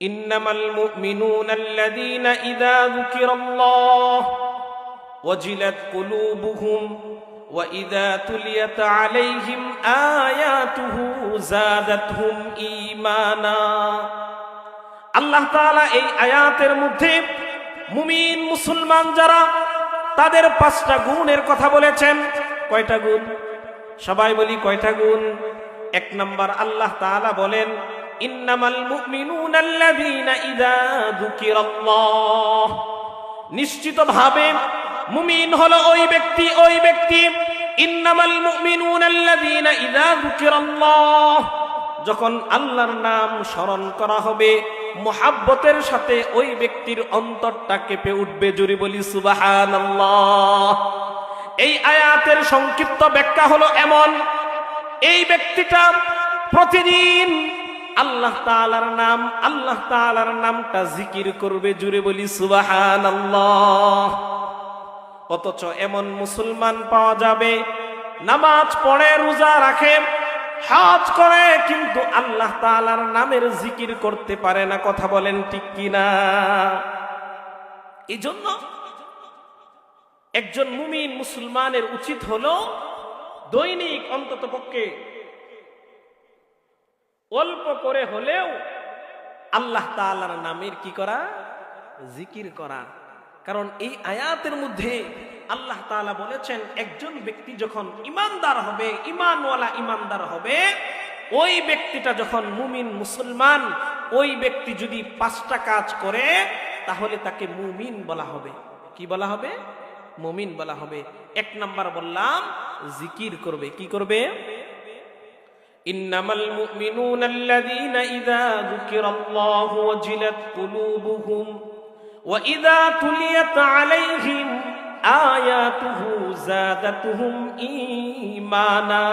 إنما المؤمنون الذين إذا ذكر الله وجلت قلوبهم وإذا تليت عليهم آياته زادتهم إيمانا আল্লাহ তাআলা এই আয়াতের মধ্যে মুমিন মুসলমান যারা তাদের পাঁচটা গুণের কথা বলেছেন কয়টা গুণ সবাই বলি কয়টা গুণ এক নাম্বার আল্লাহ তাআলা বলেন ইযা যুকিরাল্লাহ। নিশ্চিতভাবে মুমিন হলো ওই ব্যক্তি ওই ব্যক্তি। ইন্নামাল মুমিনুনা আল্লাযীনা ইযা যখন আল্লাহর নাম স্মরণ করা হবে, মোহাব্বতের সাথে ওই ব্যক্তির অন্তরটা কেঁপে উঠবে জুরি বলি সুবাহান এই আয়াতের সংক্ষিপ্ত ব্যাখ্যা হলো এমন, এই ব্যক্তিটা প্রতিদিন আল্লাহ তাআলার নাম, আল্লাহ তাআলার নামটা জিকির করবে জুড়ে বলি সুবাহান অথচ এমন মুসলমান পাওয়া যাবে, নামাজ পড়ে, রোজা রাখে, হাজ করে, কিন্তু আল্লাহ তাআলার নামের জিকির করতে পারে না, কথা বলেন ঠিক কিনা? এই জন্য একজন মুমিন মুসলমানের উচিত হলো দৈনিক অন্তত পক্ষে অল্প করে হলেও আল্লাহ তাআলার নামের কি করা? জিকির করা। কারণ এই আয়াতের মধ্যে আল্লাহ তাআলা বলেছেন, একজন ব্যক্তি যখন ইমানদার হবে, ইমানওয়ালা ইমানদার হবে, ওই ব্যক্তিটা যখন মুমিন মুসলমান, ওই ব্যক্তি যদি পাঁচটা কাজ করে, তাহলে তাকে মুমিন বলা হবে। কি বলা হবে? মুমিন বলা হবে। এক নাম্বার বললাম, জিকির করবে। কি করবে? إنما المؤمنون الذين إذا ذكر الله وجلت قلوبهم وإذا تليت عليهم آياته زادتهم إيمانا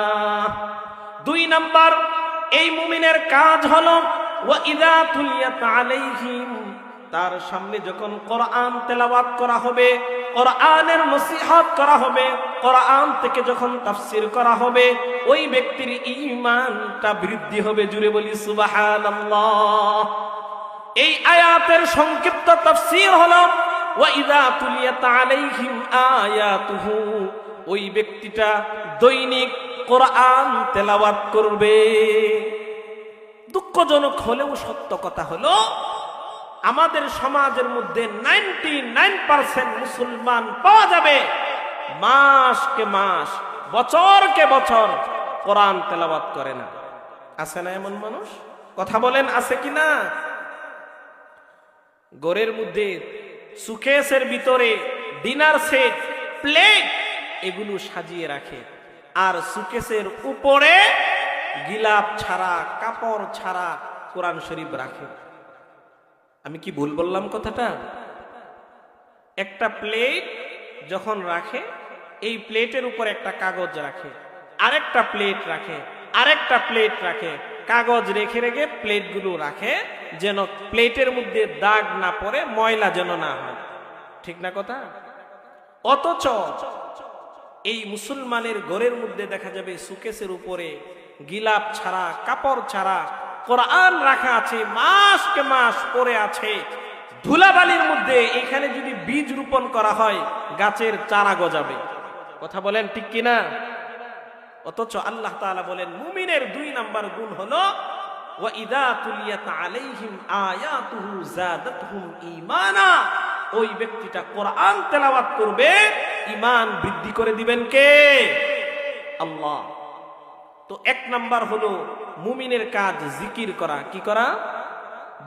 দুই নাম্বার এই মুমিনের কাজ হলো ওয়াইদা তুলিয়াত আলাইহিম তার সামনে যখন কোরআন তেলাওয়াত করা হবে, কোরআনের নসিহত করা হবে, কোরআন থেকে যখন তাফসির করা হবে, ওই ব্যক্তির ইমানটা বৃদ্ধি হবে। জুড়ে বলি, সুবহানাল্লাহ। এই আয়াতের সংক্ষিপ্ত তাফসীর হলো, ওয়াইদা তুলিয়াত আলাইহিম আয়াতুহু। ওই ব্যক্তিটা দৈনিক কোরআন তেলাওয়াত করবে। দুঃখজনক হলেও সত্য কথা হলো আমাদের সমাজের মধ্যে নাইনটি নাইন পার্সেন্ট মুসলমান পাওয়া যাবে। মাসকে মাস, বছরকে বছর কোরআন তেলাওয়াত করে না। আছে না এমন মানুষ? কথা বলেন, আছে কি না? গোরের মধ্যে সুকেসের ভিতরে ডিনার সেট, প্লেট, এগুলো সাজিয়ে রাখে। আর সুকেসের উপরে গিলাপ ছাড়া, কাপড় ছাড়া কোরআন শরীফ রাখে। আমি কি ভুল বললাম কথাটা? একটা প্লেট যখন রাখে, এই প্লেটের উপর একটা কাগজ রাখে, আরেকটা প্লেট রাখে, আরেকটা প্লেট রাখে, কাগজ রেখে রেখে প্লেটগুলো রাখে, যেন প্লেটের মধ্যে দাগ না পড়ে, ময়লা যেন না হয়। ঠিক না কথা? অথচ এই মুসলমানের ঘরের মধ্যে দেখা যাবে সুকেসের উপরে গিলাপ ছাড়া, কাপড় ছাড়া কোরআন রাখা আছে, মাসকে মাস পরে আছে। ধুলাবালির মধ্যে এখানে যদি বীজ রোপণ করা হয়, গাছের চারা গজাবে। কথা বলেন ঠিক কিনা? অথচ আল্লাহ তাআলা বলেন, মুমিনের দুই নাম্বার গুণ হলো ওয়াইদা তুলিয়াত আলাইহিম আয়াতুহু জাদাতহুম ঈমানা। ওই ব্যক্তিটা কোরআন তেলাওয়াত করবে, ঈমান বৃদ্ধি করে দিবেন কে? আল্লাহ। তো এক নাম্বার হলো মুমিনের কাজ জিকির করা, কি করা?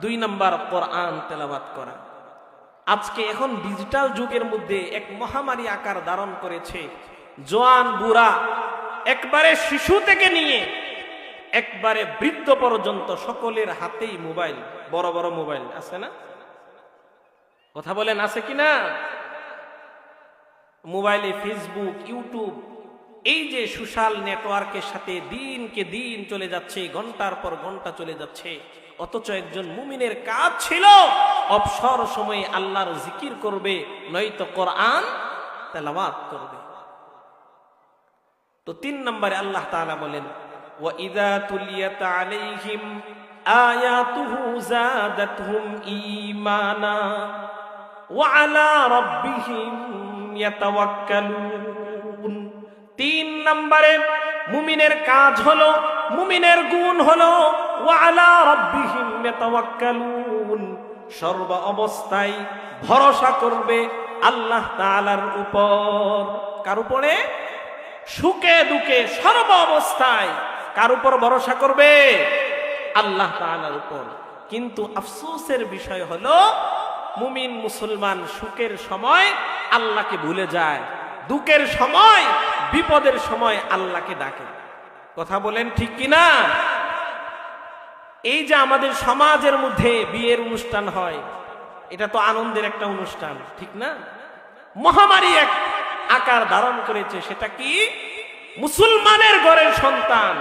দুই নাম্বার কোরআন তেলাওয়াত করা। আজকে এখন ডিজিটাল যুগের মধ্যে এক মহামারী আকার ধারণ করেছে। জোয়ান, বুড়া, একবারে শিশু থেকে নিয়ে একবারে বৃদ্ধ পর্যন্ত সকলের হাতেই মোবাইল, বড় বড় মোবাইল, আছে না? কথা বলেন, আছে কি না মোবাইলে ফেসবুক ইউটিউব এই যে সোশ্যাল নেটওয়ার্কের সাথে দিনকে দিন চলে যাচ্ছে, ঘণ্টার পর ঘণ্টা চলে যাচ্ছে, অথচ একজন মুমিনের কাজ ছিল অবসর সময়ে আল্লাহর জিকির করবে, নয়তো কোরআন তেলাওয়াত করবে। তো তিন নম্বরে আল্লাহ তাআলা বলেন, ওয়া তুলিয়াত আলাইহিম আয়াতুহু জাদাতহুম ঈমানা ওয়া আলা রাব্বিহিম ইয়াতাওয়াক্কালুন। তিন নম্বরে, মুমিনের কাজ হলো, মুমিনের গুণ হলো সর্ব অবস্থায় ভরসা করবে আল্লাহ তাআলার উপর। কার উপরে? সুখে দুঃখে সর্ব অবস্থায় কার উপর ভরসা করবে? আল্লাহ তাআলার উপর। কিন্তু আফসোসের বিষয় হলো, মুমিন মুসলমান সুখের সময় আল্লাহকে ভুলে যায়। দুঃখের সময়, বিপদের সময় আল্লাহকে ডাকে। কথা বলেন ঠিক কি না এই যে আমাদের সমাজের মধ্যে বিয়ের অনুষ্ঠান হয়, এটা তো আনন্দের একটা অনুষ্ঠান, ঠিক না? মহামারী এক আকার ধারণ করেছে, সেটা কি? মুসলমানের ঘরের সন্তান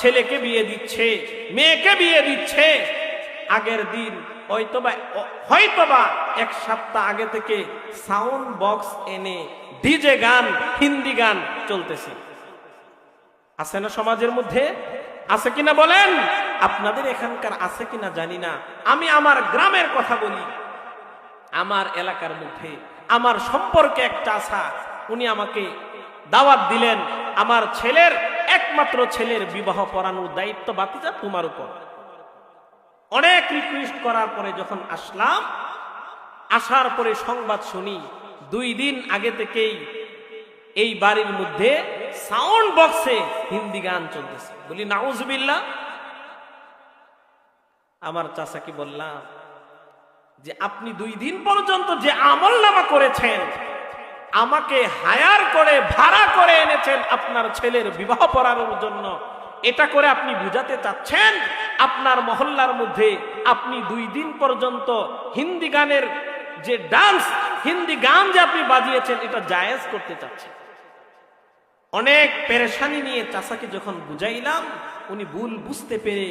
ছেলেকে বিয়ে দিচ্ছে, মেয়েকে বিয়ে দিচ্ছে, আগের দিন হয়তোবা হয়তোবা এক সপ্তাহ আগে থেকে সাউন্ড বক্স এনে ডিজে গান, হিন্দি গান চলতেছে। আছে না সমাজের মধ্যে? আছে কিনা বলেন? আপনাদের এখানকার আছে কিনা জানি না। আমি আমার গ্রামের কথা বলি। আমার এলাকার মধ্যে আমার সম্পর্কে একটা আশা। উনি আমাকে দাওয়াত দিলেন, আমার ছেলের, একমাত্র ছেলের বিবাহ পড়ানোর দায়িত্ব বাতিজা তোমার উপর। অনেক রিকোয়েস্ট করার পরে যখন আসলাম, আসার পরে সংবাদ শুনি দুই দিন আগে থেকেই এই বাড়ির মধ্যে সাউন্ড বক্সে হিন্দি গান চলতেছে। বলি, নাউজুবিল্লাহ। আমার চাচাকে বললাম যে, আপনি দুই দিন পর্যন্ত যে আমল নামা করেছেন, আমাকে হায়ার করে, ভাড়া করে এনেছেন আপনার ছেলের বিবাহ পড়ানোর জন্য, এটা করে আপনি বুঝাতে চাচ্ছেন? আপনার মহল্লার মধ্যে আপনি দুই দিন পর্যন্ত হিন্দি গানের যে ডান্স হিন্দি গান যে আপনি বাজিয়েছেন, এটা জায়েজ করতে চাচ্ছেন। অনেক পেরেশানি নিয়ে চাষাকে যখন বুঝাইলাম, উনি ভুল বুঝতে পেরে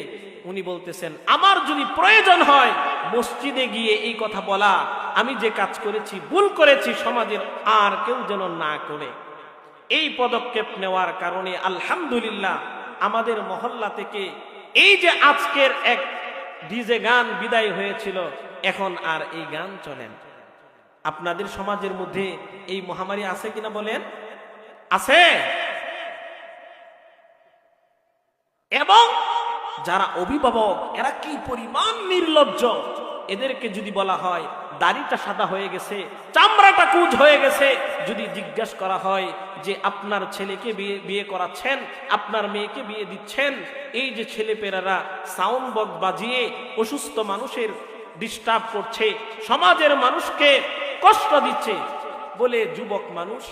উনি বলতেছেন, আমার যদি প্রয়োজন হয় মসজিদে গিয়ে এই কথা বলা, আমি যে কাজ করেছি, ভুল করেছি, সমাজের আর কেউ যেন না করে। এই পদক্ষেপ নেওয়ার কারণে আলহামদুলিল্লাহ আমাদের মহল্লা থেকে এই যে আজকের এক ডিজে গান বিদায় হয়েছিল, এখন আর এই গান চলেন। আপনাদের সমাজের মধ্যে এই মহামারী আছে কিনা বলেন? আছে। এবং যারা অভিভাবক, এরা কি পরিমাণ নির্লজ্জ? এদেরকে যদি বলা হয়, দাড়িটা সাদা হয়ে গেছে, চামড়াটা কুজ হয়ে গেছে, যদি জিজ্ঞাসা করা হয় যে আপনার ছেলেকে বিয়ে বিয়ে করাচ্ছেন, আপনার মেয়েকে বিয়ে দিচ্ছেন, এই যে ছেলেপেরারা সাউন্ড বক্স বাজিয়ে অসুস্থ মানুষের ডিস্টার্ব করছে, সমাজের মানুষকে কষ্ট দিচ্ছে। বলে যুবক মানুষ,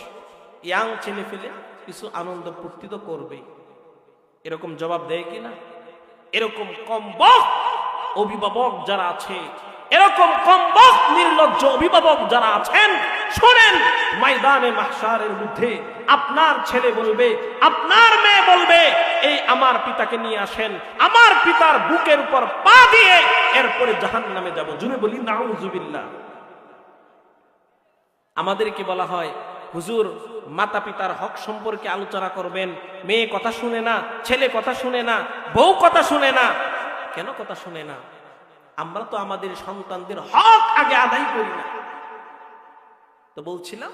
ইয়াং ছেলে ফেলে কিছু আনন্দ ফুর্তি তো করবে। এরকম জবাব দেয় কি না? এরকম কম বক অভিভাবক যারা আছে, এরকম কম বক নির্লজ্জ অভিভাবক যারা আছেন, শোনেন, ময়দানে মাহশারের মধ্যে আপনার ছেলে বলবে, আপনার মেয়ে বলবে, এই আমার পিতাকে নিয়ে আসেন, আমার পিতার বুকের উপর পা দিয়ে এরপরে জাহান নামে যাব। জুড়ে বলি, নাউজুবিল্লাহ। আমাদেরকে বলা হয়, হুজুর মাতা পিতার হক সম্পর্কে আলোচনা করবেন। মেয়ে কথা শুনে না, ছেলে কথা শুনে না, বউ কথা শুনে না। কেন কথা শুনে না? আমরা তো আমাদের সন্তানদের হক আগে আদায় করি না। তো বলছিলাম,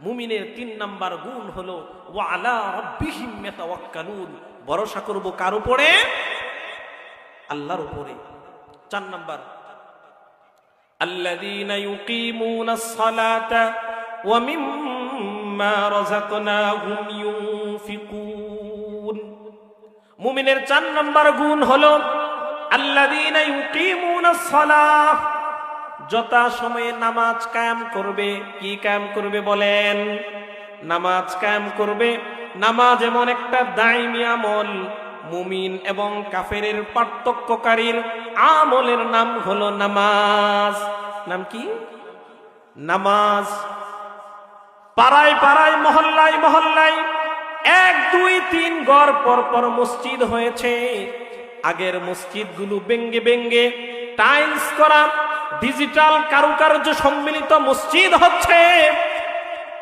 মুমিনের তিন নাম্বার গুণ হলো ওয়ালা রব্বিহিম ইয়াতাওয়াক্কালুন। ভরসা করব কার উপরে? আল্লাহর উপরে। চার নাম্বার الذين يقيمون الصلاة ومما رزقناهم ينفقون মুমিনের চার নম্বর গুণ হলো আল্লাযীনা ইউকিমুনা সালাহ যথা সময়ে নামাজ কায়েম করবে কি কায়েম করবে বলেন নামাজ কায়েম করবে নামাজ এমন একটা দাইমি আমল মুমিন এবং কাফেরের পার্থক্যকারীর আমলের নাম হলো নামাজ। নাম কি? নামাজ। পাড়ায় পাড়ায়, মহল্লায় মহল্লায় এক, দুই, তিন গড় পর পর মসজিদ হয়েছে। আগের মসজিদগুলো বেঙ্গে বেঙ্গে টাইলস করা, ডিজিটাল কারুকার্য সম্মিলিত মসজিদ হচ্ছে।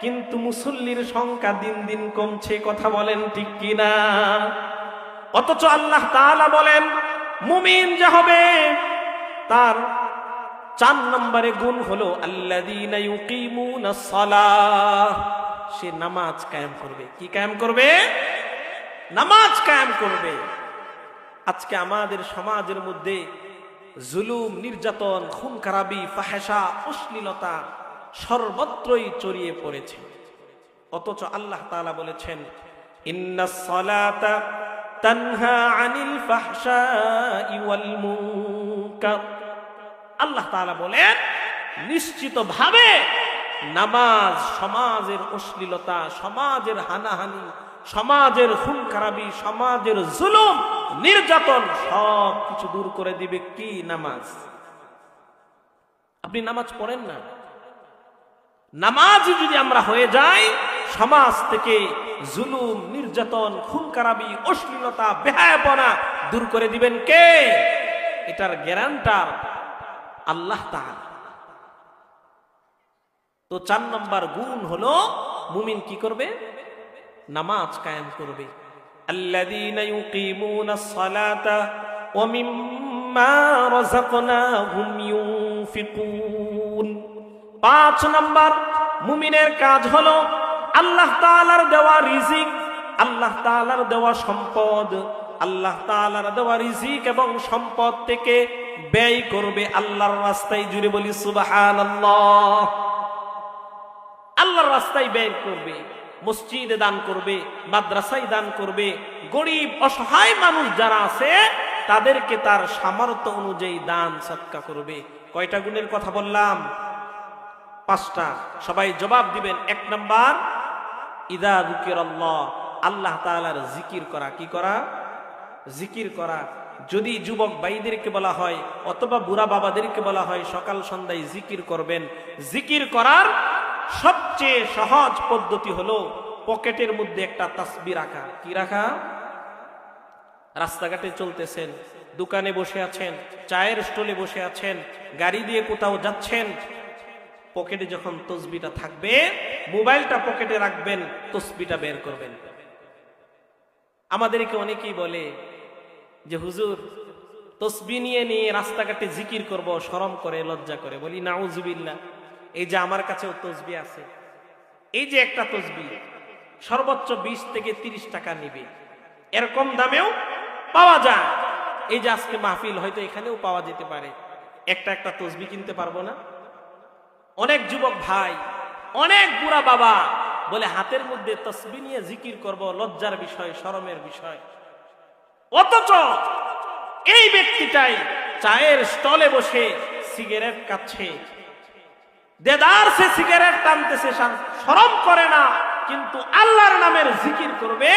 কিন্তু মুসল্লির সংখ্যা দিন দিন কমছে, কথা বলেন ঠিক কিনা? অথচ আল্লাহ তাআলা বলেন, মুমিন যে হবে, তার চার নম্বরে গুণ হলো সালাহ। সে নামাজ কায়েম করবে। কি কায়েম করবে? নামাজ কায়েম করবে। আজকে আমাদের সমাজের মধ্যে জুলুম, নির্যাতন খুন খারাপি ফাহেসা অশ্লীলতা সর্বত্রই চড়িয়ে পড়েছে। অথচ আল্লাহ তাআলা বলেছেন সালাতা তানহা আনিল ওয়াল মুনকার। আল্লাহ তাআলা বলেন, নিশ্চিতভাবে নামাজ সমাজের অশ্লীলতা, সমাজের হানাহানি, সমাজের খুন খারাপি সমাজের জুলুম, নির্যাতন সব কিছু দূর করে দিবে কি নামাজ? আপনি নামাজ পড়েন না? নামাজ যদি আমরা হয়ে যাই, সমাজ থেকে জুলুম নির্যাতন খুন খারাপি অশ্লীলতা বেহায়াপনা দূর করে দিবেন কে এটার গ্যারান্টার আল্লাহ তাআলা তো চার নম্বর গুণ হলো মুমিন কি করবে নামাজ কায়েম করবে الذين يقيمون الصلاة ومما رزقناهم ينفقون পাঁচ নম্বর মুমিনের কাজ হলো আল্লাহ তালার দেওয়া রিজিক, আল্লাহ তালার দেওয়া সম্পদ, আল্লাহ তালার দেওয়া রিজিক এবং সম্পদ থেকে ব্যয় করবে আল্লাহর রাস্তায় জুড়ে বলি সুবহানাল্লাহ। আল্লাহর রাস্তায় ব্যয় করবে, মসজিদে দান করবে, মাদ্রাসায় দান করবে, গরিব, অসহায় মানুষ যারা আছে, তাদেরকে তার সামর্থ্য অনুযায়ী দান সৎকা করবে। কয়টা গুণের কথা বললাম? পাঁচটা। সবাই জবাব দিবেন। এক নাম্বার ইদা দুকির আল্লাহ আল্লাহ তাআলার জিকির করা কি করা? জিকির করা। যদি যুবক ভাইদেরকে বলা হয় অথবা বুড়া বাবাদেরকে বলা হয় সকাল সন্ধ্যায় জিকির করবেন। জিকির করার সবচেয়ে সহজ পদ্ধতি হলো পকেটের মধ্যে একটা তাসবি রাখা। কি রাখা? রাস্তাঘাটে চলতেছেন, দোকানে বসে আছেন, চায়ের স্টলে বসে আছেন, গাড়ি দিয়ে কোথাও যাচ্ছেন পকেটে যখন তসবিটা থাকবে, মোবাইলটা পকেটে রাখবেন, তসবিটা বের করবেন। আমাদেরকে অনেকেই বলে যে, হুজুর, তসবি নিয়ে নিয়ে রাস্তাঘাটে জিকির করব, শরম করে, লজ্জা করে। বলি নাউজুবিল্লা এই যে আমার কাছেও তসবি আছে, এই যে একটা তসবি, সর্বোচ্চ বিশ থেকে তিরিশ টাকা নিবে। এরকম দামেও পাওয়া যায়। এই যে আজকে মাহফিল, হয়তো এখানেও পাওয়া যেতে পারে। একটা একটা তসবি কিনতে পারব না? অনেক যুবক ভাই, অনেক বুড়া বাবা বলে হাতের মধ্যে তসবি নিয়ে জিকির করব, লজ্জার বিষয়, শরমের বিষয়। অথচ এই ব্যক্তিটাই চায়ের স্টলে বসে সিগারেট কাচ্ছে। দেদার সে সিগারেট টানতেছে শরম করে না, কিন্তু আল্লাহর নামের জিকির করবে,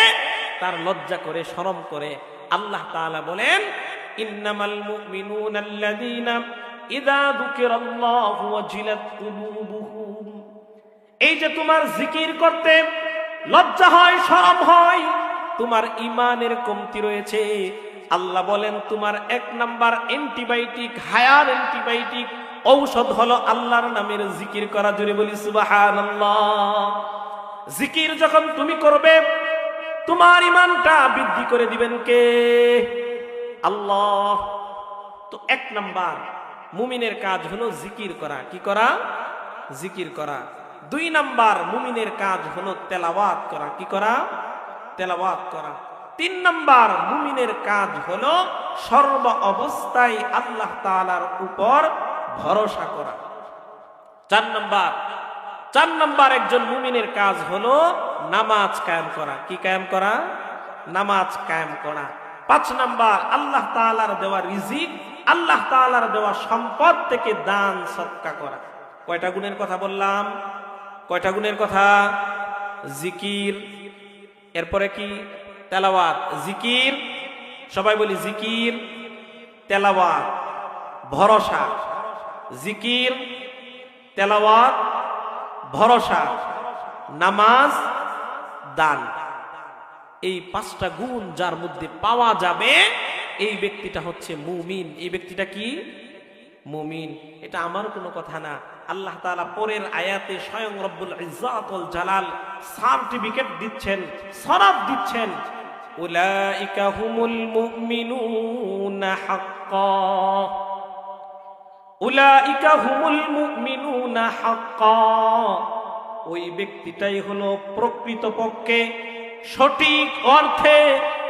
তার লজ্জা করে, শরম করে। আল্লাহ তাআলা বলেন, ইন্নামাল মুমিনুনা আল্লাযীনা ইযা যুকিরাল্লাহু ওয়াজিলাত কুলুবুহুম। এই যে তোমার জিকির করতে লজ্জা হয়, শরম হয়, তোমার ইমানের কমতি রয়েছে। আল্লাহ বলেন, তোমার এক নাম্বার অ্যান্টিবায়োটিক, হায়ার অ্যান্টিবায়োটিক ঔষধ হলো আল্লাহর নামের জিকির করা। জুড়ে বলি, সুবহানাল্লাহ। জিকির যখন তুমি করবে, তোমার ইমানটা বৃদ্ধি করে দিবেন কে? আল্লাহ। তো এক নাম্বার মুমিনের কাজ হলো জিকির করা। কি করা? জিকির করা। দুই নাম্বার মুমিনের কাজ হলো তেলাওয়াত করা। কি করা? তেলাওয়াত করা। তিন নাম্বার মুমিনের কাজ হলো সর্ব অবস্থায় আল্লাহ তাআলার উপর ভরসা করা। চার নাম্বার। চার নাম্বার একজন মুমিনের কাজ হলো নামাজ কায়েম করা। কি কায়েম করা? নামাজ কায়েম করা। পাঁচ নাম্বার, আল্লাহ তাআলার দেওয়া রিজিক আল্লাহ তাআলার দেওয়া সম্পদ থেকে দান, সৎকা করা। কয়টা গুণের কথা বললাম? কয়টা গুণের কথা? জিকির, এরপরে কি? তেলাওয়াত। জিকির, সবাই বলি জিকির, তেলাওয়াত, ভরসা। জিকির, তেলাওয়াত, ভরসা। নামাজ, দান। এই পাঁচটা গুণ যার মধ্যে পাওয়া যাবে এই ব্যক্তিটা হচ্ছে মুমিন। এই ব্যক্তিটা কি? মুমিন। এটা আমার কোনো কথা না। আল্লাহ তালা পরের আয়াতে স্বয়ং রব্বুল ইজ্জাতুল জালাল সার্টিফিকেট দিচ্ছেন সরাব দিচ্ছেন। উলাইকা হুমুল মুমিনুনা হাক্কা। উলাইকা হুমুল মুমিনুনা হাক্কা। ওই ব্যক্তিটাই হলো প্রকৃতপক্ষে সঠিক অর্থে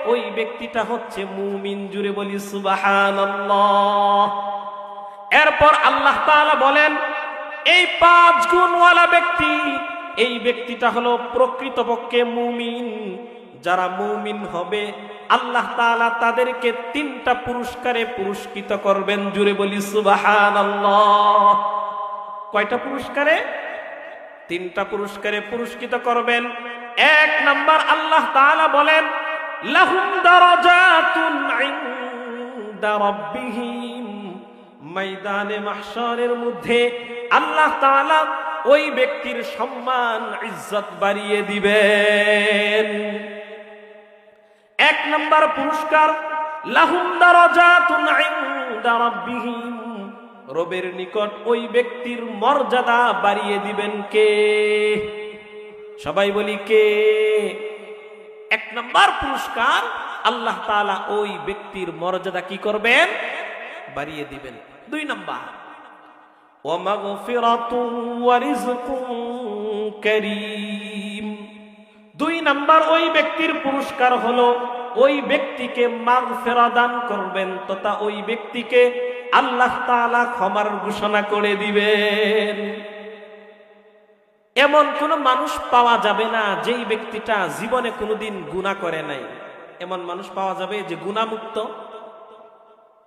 ওই ব্যক্তিটা হচ্ছে মুমিন জুড়ে বলি সুবহানাল্লাহ। এরপর আল্লাহ বলেন, এই পাঁচ গুণওয়ালা ব্যক্তি, এই ব্যক্তিটা হলো প্রকৃতপক্ষে মুমিন। যারা মুমিন হবে, আল্লাহ তাআলা তাদেরকে তিনটা পুরস্কারে পুরস্কৃত করবেন জুড়ে বলি সুবহানাল্লাহ। কয়টা পুরস্কারে? তিনটা পুরস্কারে পুরস্কৃত করবেন। এক নাম্বার আল্লাহ তাআলা বলেন লাহুম দারাজাতুন ইনদা রাব্বিহিম। ময়দানে মাহশারের মধ্যে আল্লাহ তাআলা ওই ব্যক্তির সম্মান, ইজ্জত বাড়িয়ে দিবেন। এক নাম্বার পুরস্কার রবের নিকট ওই ব্যক্তির মর্যাদা বাড়িয়ে দিবেন কে? সবাই বলি কে? এক নম্বর পুরস্কার আল্লাহ তালা ওই ব্যক্তির মর্যাদা কি করবেন? বাড়িয়ে দিবেন। দুই নম্বর। দুই নাম্বার, ওই ব্যক্তির পুরস্কার হলো ওই ব্যক্তিকে মাগফিরা দান করবেন তথা ওই ব্যক্তিকে আল্লাহ তাআলা ক্ষমার ঘোষণা করে দিবেন। এমন কোন মানুষ পাওয়া যাবে না যেই ব্যক্তিটা জীবনে কোনোদিন গুনাহ করে নাই। এমন মানুষ পাওয়া যাবে যে গুণামুক্ত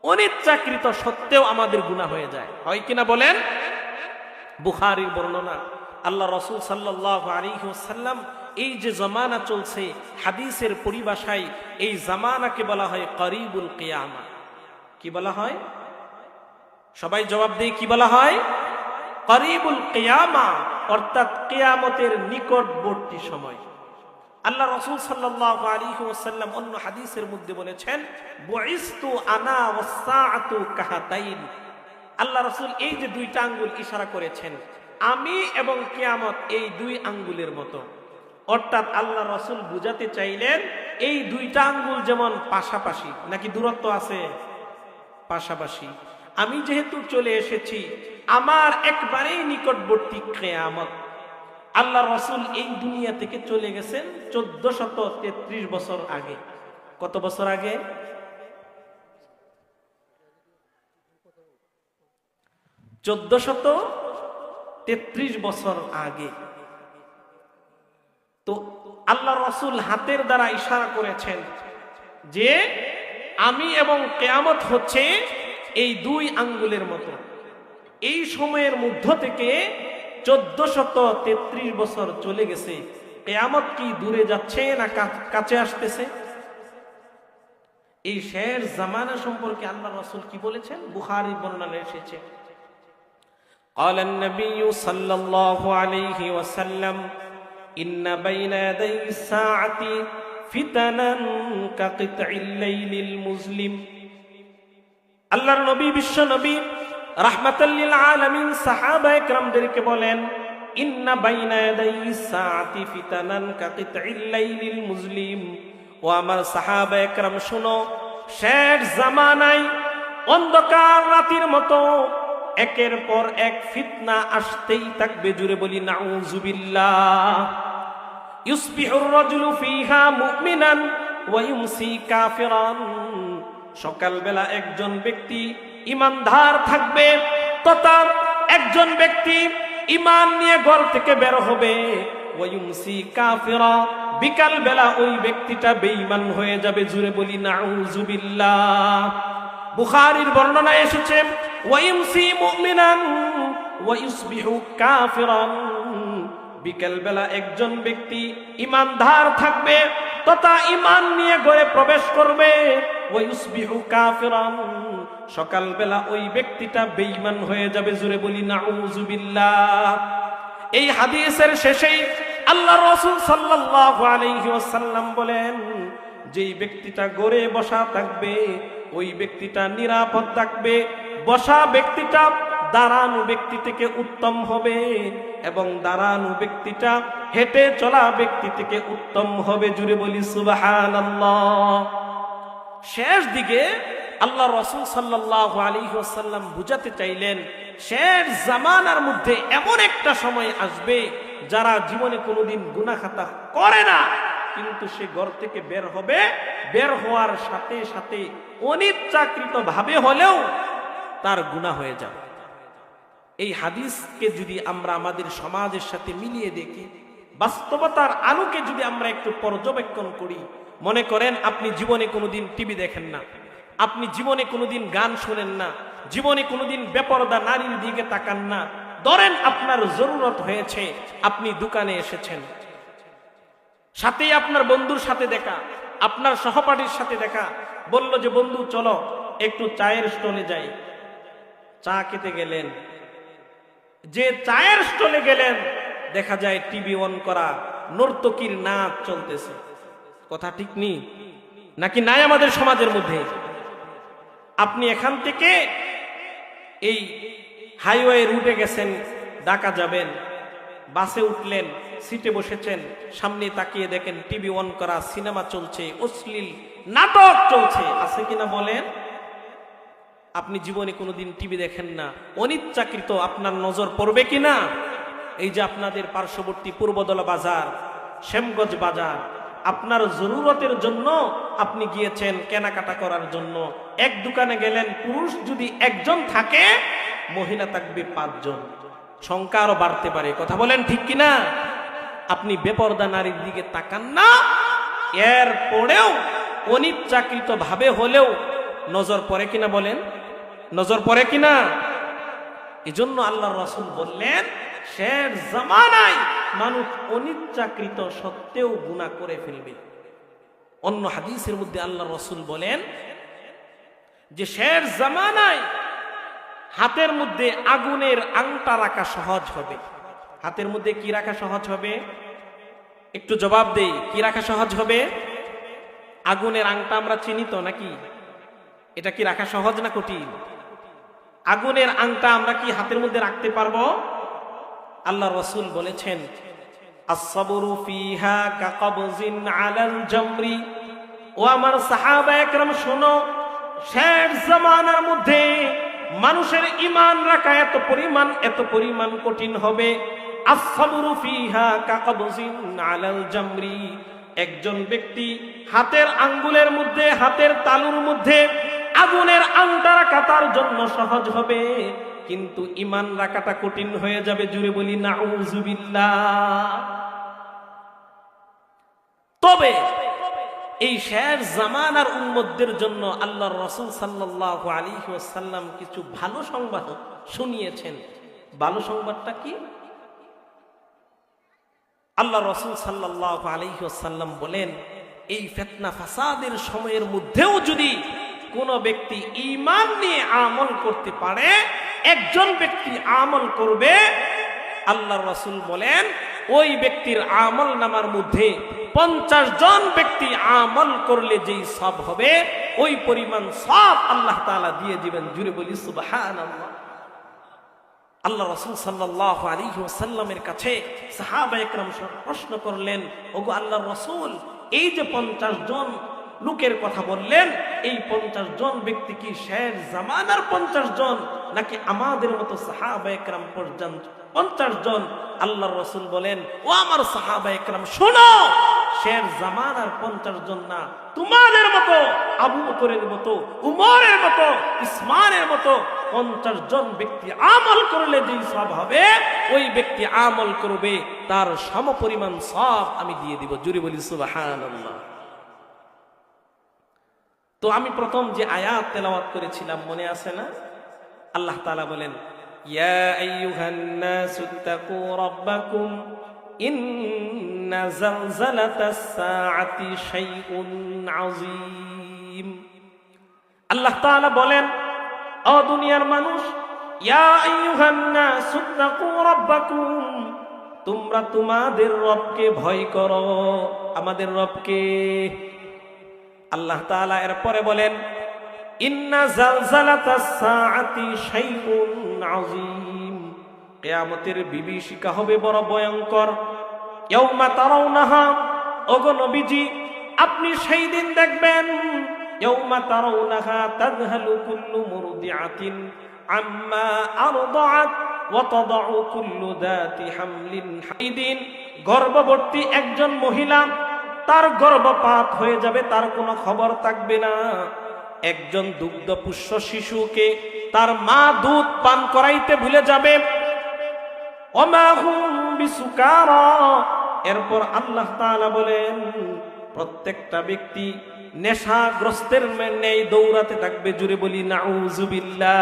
অনিচ্ছাকৃত সত্ত্বেও আমাদের গুনাহ হয়ে যায়। হয় কিনা বলেন? বুখারির বর্ণনা, আল্লাহ রসুল আলিহাল্লাম এই যে জমানা চলছে, হাদিসের পরিভাষায় এই জামানাকে বলা হয় করিবুল কেয়ামা। কি বলা হয়? সবাই জবাব দিয়ে কি বলা হয়? করিবুল কেয়ামা। অর্থাৎ কেয়ামতের নিকটবর্তী সময়। আল্লাহ রসুল সাল্লাহ আলিহাল্লাম অন্য হাদিসের মধ্যে বলেছেন আনা কাহাতাইন। আল্লাহ রসুল এই যে দুইটা আঙ্গুল ইশারা করেছেন, আমি এবং কেয়ামত এই দুই আঙ্গুলের মতো। অর্থাৎ আল্লাহ রসুল বুঝাতে চাইলেন, এই দুইটা আঙ্গুল যেমন পাশাপাশি, নাকি দূরত্ব আছে? পাশাপাশি। আমি যেহেতু চলে এসেছি, আমার একবারেই নিকটবর্তী কেয়ামত। আল্লাহ রসুল এই দুনিয়া থেকে চলে গেছেন চোদ্দ শত তেত্রিশ বছর আগে। কত বছর আগে? চোদ্দ শত তেত্রিশ বছর আগে। তো আল্লাহ রসুল হাতের দ্বারা ইশারা করেছেন যে, আমি এবং কেয়ামত হচ্ছে এই দুই আঙ্গুলের মতো এই সময়ের মধ্য থেকে চোদ্দ শত তেত্রিশ বছর চলে গেছে কেয়ামত কি দূরে যাচ্ছে না কাছে আসতেছে এই শেষ জামানা সম্পর্কে আল্লাহ রসুল কি বলেছেন বুখারি বর্ণনা এসেছে قال النبي صلى الله عليه وسلم إن بين يدي الساعة فتنا كقطع الليل المظلم আল্লাহর নবী, বিশ্ব নবী রাহমাতাল্লিল আলামিন সাহাবা একরামদেরকে বলেন, ইন্না বাইনা ইয়াদাই সাআতি ফিতানান কাকিতাইল লাইলিল মুজলিম। ও আমার সাহাবা একরাম, শুনো, শেষ জামানায় অন্ধকার রাতের মতো একের পর এক ফিতনা আসতেই থাকবে, জুড়ে বলি নাউজুবিল্লাহ ইউসবিহুর রাজুলু ফিহা মুমিনান ওয়া ইউমসি কাফিরান। সকালবেলা একজন ব্যক্তি ইমানদার থাকবে, তথা একজন ব্যক্তি ইমান নিয়ে ঘর থেকে বের হবে। বিকাল বেলা ওই ব্যক্তিটা বেঈমান হয়ে যাবে, জুড়ে বলি নাউজুবিল্লাহ। বুখারীর বর্ণনা এসেছে বিকেল বেলা একজন ব্যক্তি ইমানদার থাকবে, তথা ইমান নিয়ে ঘরে প্রবেশ করবে। ওয়ায়ুসবিহু কাফিরান। সকালবেলা ওই ব্যক্তিটা বেঈমান হয়ে যাবে জুড়ে বলি নাউজুবিল্লাহ এই হাদিসের শেষেই আল্লাহ রসুল সাল্লাল্লাহু আলাইহি ওয়াসাল্লাম বলেন, যেই ব্যক্তিটা গড়ে বসা থাকবে, ওই ব্যক্তিটা নিরাপদ থাকবে। বসা ব্যক্তিটা দাঁড়ানো ব্যক্তি থেকে উত্তম হবে এবং দাঁড়ানো ব্যক্তিটা হেঁটে চলা ব্যক্তি থেকে উত্তম হবে। জুড়ে বলি সুবাহান শেষ দিকে আল্লাহ রসুল সাল্লাহ আলী বুঝাতে চাইলেন, শেষ জামানার মধ্যে এমন একটা সময় আসবে যারা জীবনে কোনোদিন গুনাখাতা করে না, কিন্তু সে ঘর থেকে বের হবে। বের হওয়ার সাথে সাথে অনিচ্ছাকৃত ভাবে হলেও তার গুণা হয়ে যাবে। এই হাদিসকে যদি আমরা আমাদের সমাজের সাথে মিলিয়ে দেখি, বাস্তবতার আলোকে যদি আমরা একটু পর্যবেক্ষণ করি মনে করেন আপনি জীবনে কোনোদিন টিভি দেখেন না। আপনি জীবনে কোনোদিন গান শোনেন না। জীবনে কোনোদিন বেপরদা নারীর দিকে তাকান না। ধরেন আপনার জরুরত হয়েছে, আপনি দোকানে এসেছেন। সাথেই আপনার বন্ধুর সাথে দেখা, আপনার সহপাঠীর সাথে দেখা, বলল যে, বন্ধু, চলো, একটু চায়ের স্টলে যাই। চা খেতে গেলেন। যে চায়ের স্টলে গেলেন, দেখা যায় টিভি অন করা নর্তকীর নাচ চলতেছে। কথা ঠিক নেই? নাকি নাই আমাদের সমাজের মধ্যে? আপনি এখান থেকে এই হাইওয়ে রুটে গেছেন, ঢাকা যাবেন, বাসে উঠলেন সিটে বসেছেন, সামনে তাকিয়ে দেখেন টিভি অন করা সিনেমা চলছে, অশ্লীল নাটক চলছে। আছে কিনা বলেন? আপনি জীবনে কোনোদিন টিভি দেখেন না। অনিচ্ছাকৃত আপনার নজর পড়বে কিনা? এই যে আপনাদের পার্শ্ববর্তী পূর্বদলা বাজার, শ্যামগঞ্জ বাজার আপনার জরুরতের জন্য আপনি গিয়েছেন কেনাকাটা করার জন্য। এক দোকানে গেলেন, পুরুষ যদি একজন থাকে, মহিলা থাকবে পাঁচজন। সংখ্যা আরও বাড়তে পারে কথা বলেন ঠিক কিনা? আপনি বেপর্দা নারীর দিকে তাকান না, এর পরেও অনিচ্ছাকৃত ভাবে হলেও নজর পড়ে কিনা বলেন? নজর পড়ে কিনা? এজন্য আল্লাহ রসুল বললেন শের জামানায় মানুষ অনিচ্ছাকৃত সত্ত্বেও গুণা করে ফেলবে। অন্য হাদিসের মধ্যে আল্লাহ রসুল বলেন যে শের জামানায় হাতের মধ্যে আগুনের আংটা রাখা সহজ হবে। হাতের মধ্যে কি রাখা সহজ হবে? একটু জবাব দেই কি রাখা সহজ হবে? আগুনের আংটা আমরা চিনি তো নাকি? এটা কি রাখা সহজ না কঠিন? আগুনের আংটা আমরা কি হাতের মধ্যে রাখতে পারব? আল্লাহ রসুল বলেছেন, আসসাবরু ফিহা কাকাবজিন আলাল জামরি। ও আমার সাহাবা শোনো, শেষ জামানার মধ্যে মানুষের ইমান রাখা এত পরিমাণ এত পরিমাণ কঠিন হবে। আসসাবরু ফিহা কাকাবজিন আলাল জামরি। একজন ব্যক্তি হাতের আঙ্গুলের মধ্যে, হাতের তালুর মধ্যে আগুনের আংটা রাখা তার জন্য সহজ হবে। কিন্তু ইমান রাখাটা কঠিন হয়ে যাবে, জুড়ে বলি না তবে এই শের জামানার উন্মতদের জন্য আল্লাহ রসুল সাল্লাহ আলী সাল্লাম কিছু ভালো সংবাদ শুনিয়েছেন। ভালো সংবাদটা কি? আল্লাহ রসুল সাল্লাহ আলহিহাসাল্লাম বলেন, এই ফেতনা ফাসাদের সময়ের মধ্যেও যদি কোন ব্যক্তি ইমান নিয়ে আমল করতে পারে একজন ব্যক্তি আমল করবে, আল্লাহ রসুল বলেন, ওই ব্যক্তির আমল নামার মধ্যে পঞ্চাশ জন ব্যক্তি আমল করলে যেই সব হবে, ওই পরিমাণ সব আল্লাহ তালা দিয়ে দিবেন। জুড়ে বলি সুবাহান আল্লাহ রসুল সাল্লাহ আলী সাল্লামের কাছে সাহাবা একরাম প্রশ্ন করলেন, ওগো আল্লাহ রসুল, এই যে পঞ্চাশ জন লোকের কথা বললেন, এই পঞ্চাশ জন ব্যক্তি কি শের জামানার পঞ্চাশ জন? নাকি আমাদের মতো সাহাবা একরাম পর্যন্ত পঞ্চাশ জন আল্লাহ রসুল বলেন, ও আমার সাহাবা একরাম, শোনো, শের জামানার পঞ্চাশ জন না, তোমাদের মতো, আবু বকরের মতো, উমরের মতো ইসমানের মতো পঞ্চাশ জন ব্যক্তি আমল করলে যেই সব হবে, ওই ব্যক্তি আমল করবে, তার সম পরিমাণ সব আমি দিয়ে দিব। জুড়ে বলি সুবাহান তো আমি প্রথম যে আয়াত তেলাওয়াত করেছিলাম, মনে আছে না? আল্লাহ তালা বলেন আল্লাহ বলেন ও দুনিয়ার মানুষ তোমরা তোমাদের রবকে ভয় করো। আমাদের রবকে। আল্লাহ তাআলা এরপরে বলেন কিয়ামতের বিভীষিকা হবে বড় ভয়ঙ্কর। ইয়াউমা তারাউনাহা, ওগো নবীজি, আপনি সেই দিন দেখবেন হাইদিন। গর্ভবতী একজন মহিলা, তার গর্ভপাত হয়ে যাবে, তার কোনো খবর থাকবে না। একজন দুগ্ধপুষ্য শিশুকে তার মা দুধ পান করাইতে ভুলে যাবে। এরপর আল্লাহ বলেন, প্রত্যেকটা ব্যক্তি নেশাগ্রস্তের মেনে দৌড়াতে থাকবে জুড়ে বলি নাউজুবিল্লা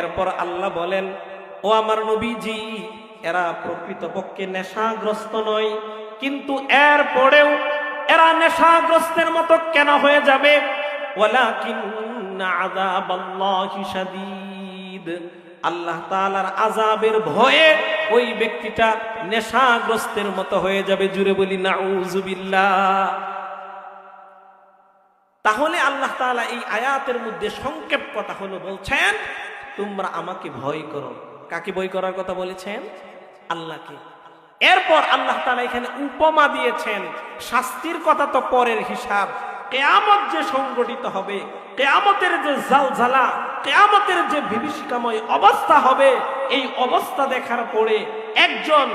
এরপর আল্লাহ বলেন, ও আমার নবীজি এরা প্রকৃতপক্ষে নেশাগ্রস্ত নয়, কিন্তু এর পরেও এরা নেশাগ্রস্তের মতো কেন হয়ে যাবে? আল্লাহ তাআলার আযাবের ভয়ে ওই ব্যক্তিটা নেশাগ্রস্তের মতো হয়ে যাবে, জুড়ে বলি নাউজুবিল্লাহ তাহলে আল্লাহ তাআলা এই আয়াতের মধ্যে সংক্ষেপ কথা হলো বলছেন, তোমরা আমাকে ভয় করো। কাকে বই করার কথা বলেছেন? আল্লাহকে। এরপর আল্লাহ তালা এখানে উপমা দিয়েছেন। শাস্তির কথা তো পরের হিসাব। কেয়ামত যে সংগঠিত হবে, কেয়ামতের যে জালজালা, কেয়ামতের যে বিভীষিকাময় অবস্থা হবে, এই অবস্থা দেখার পরে একজন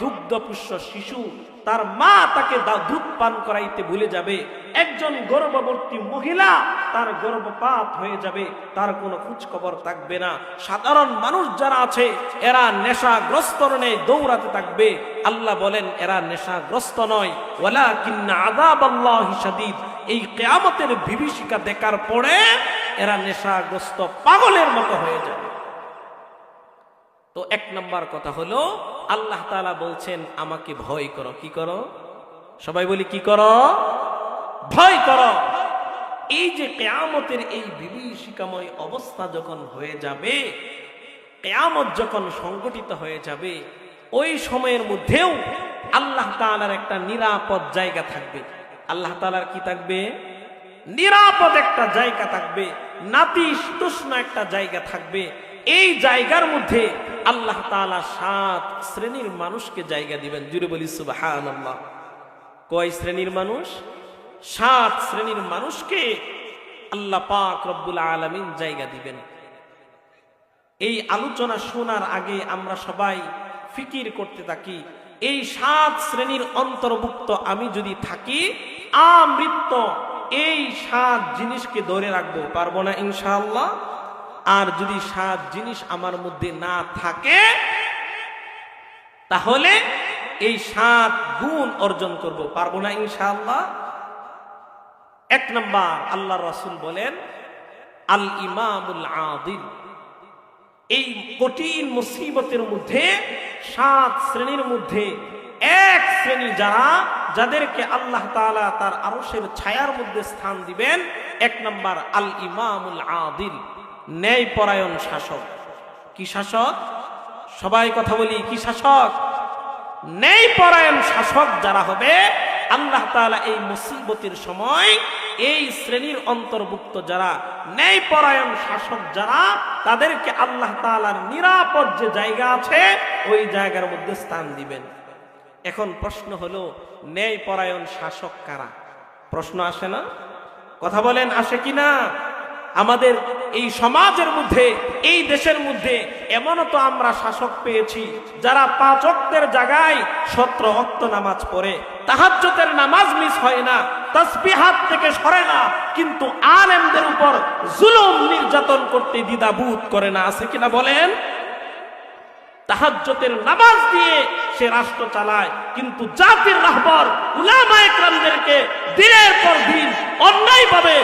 দুগ্ধপুষ্য শিশু তার মা তাকে দুধ পান করাইতে ভুলে যাবে। একজন গর্ভবতী মহিলা তার গর্ভপাত হয়ে যাবে, তার কোনো খোঁজ খবর থাকবে না। সাধারণ মানুষ যারা আছে, এরা নেশাগ্রস্ত নেই দৌড়াতে থাকবে। আল্লাহ বলেন, এরা নেশাগ্রস্ত নয়। ওয়ালা কিন্না আদাব আল্লাহ এই কেয়ামতের বিভীষিকা দেখার পরে এরা নেশাগ্রস্ত পাগলের মতো হয়ে যাবে। তো এক নম্বর কথা হলো আল্লাহ তাআলা বলছেন, আমাকে ভয় করো। কি করো? সবাই বলি, কি করো? ভয় করো। এই যে কেয়ামতের এই বিভীষিকাময় অবস্থা যখন হয়ে যাবে, কেয়ামত যখন সংগঠিত হয়ে যাবে, ওই সময়ের মধ্যেও আল্লাহ তাআলার একটা নিরাপদ জায়গা থাকবে। আল্লাহ তাআলার কি থাকবে? নিরাপদ একটা জায়গা থাকবে। নাতিশীতোষ্ণ একটা জায়গা থাকবে। এই জায়গার মধ্যে আল্লাহ তাআলা সাত শ্রেণির মানুষকে জায়গা দিবেন। জুড়ে বলি, সুবহানাল্লাহ। কয় শ্রেণির মানুষ? সাত শ্রেণির মানুষকে আল্লাহ পাক রব্বুল আলামিন জায়গা দিবেন। এই আলোচনা শোনার আগে আমরা সবাই ফিকির করতে থাকি। এই সাত শ্রেণির অন্তর্ভুক্ত আমি যদি থাকি, আমৃত্য এই সাত জিনিসকে ধরে রাখব। পারব না ইনশাআল্লাহ? আর যদি সাত জিনিস আমার মধ্যে না থাকে, তাহলে এই সাত গুণ অর্জন করব। পারব না ইনশাআল্লাহ? এক নম্বর আল্লাহ রাসূল বলেন আল ইমামুল আদিল। এই কঠিন মুসিবতের মধ্যে, সাত শ্রেণির মধ্যে এক শ্রেণি যারা, যাদেরকে আল্লাহ তার আরশের ছায়ার মধ্যে স্থান দিবেন, এক নম্বর আল ইমামুল আদিল। ন্যায় পরায়ণ শাসক। কি শাসক? সবাই কথা বলি, কি শাসক? ন্যায় পরায়ণ শাসক যারা হবে, আল্লাহ তাআলা এই মুসিবতের সময়, এই শ্রেণির অন্তর্ভুক্ত যারা ন্যায় পরায়ণ শাসক যারা, তাদেরকে আল্লাহ তাআলার নিরাপদ যে জায়গা আছে, ওই জায়গার মধ্যে স্থান দিবেন। এখন প্রশ্ন হলো ন্যায় পরায়ণ শাসক কারা? প্রশ্ন আসে না? কথা বলেন, আসে কি না আমাদের এই সমাজের মধ্যে, এই দেশের মধ্যে এমন তো আমরা শাসক পেয়েছি, যারা পাচকদের জায়গায় সত্র অক্ত নামাজ পড়ে। তাহাজ্যতের নামাজ মিস হয় না, তসবিহাত থেকে সরে না, কিন্তু আলেমদের উপর জুলুম নির্যাতন করতে দ্বিধাবোধ করে না, আছে কিনা বলেন? তাহাজ্যতের নামাজ দিয়ে সে রাষ্ট্র চালায়, কিন্তু জাতির রাহবর উলামায় একরামদেরকে দিনের পর দিন অন্যায়ভাবে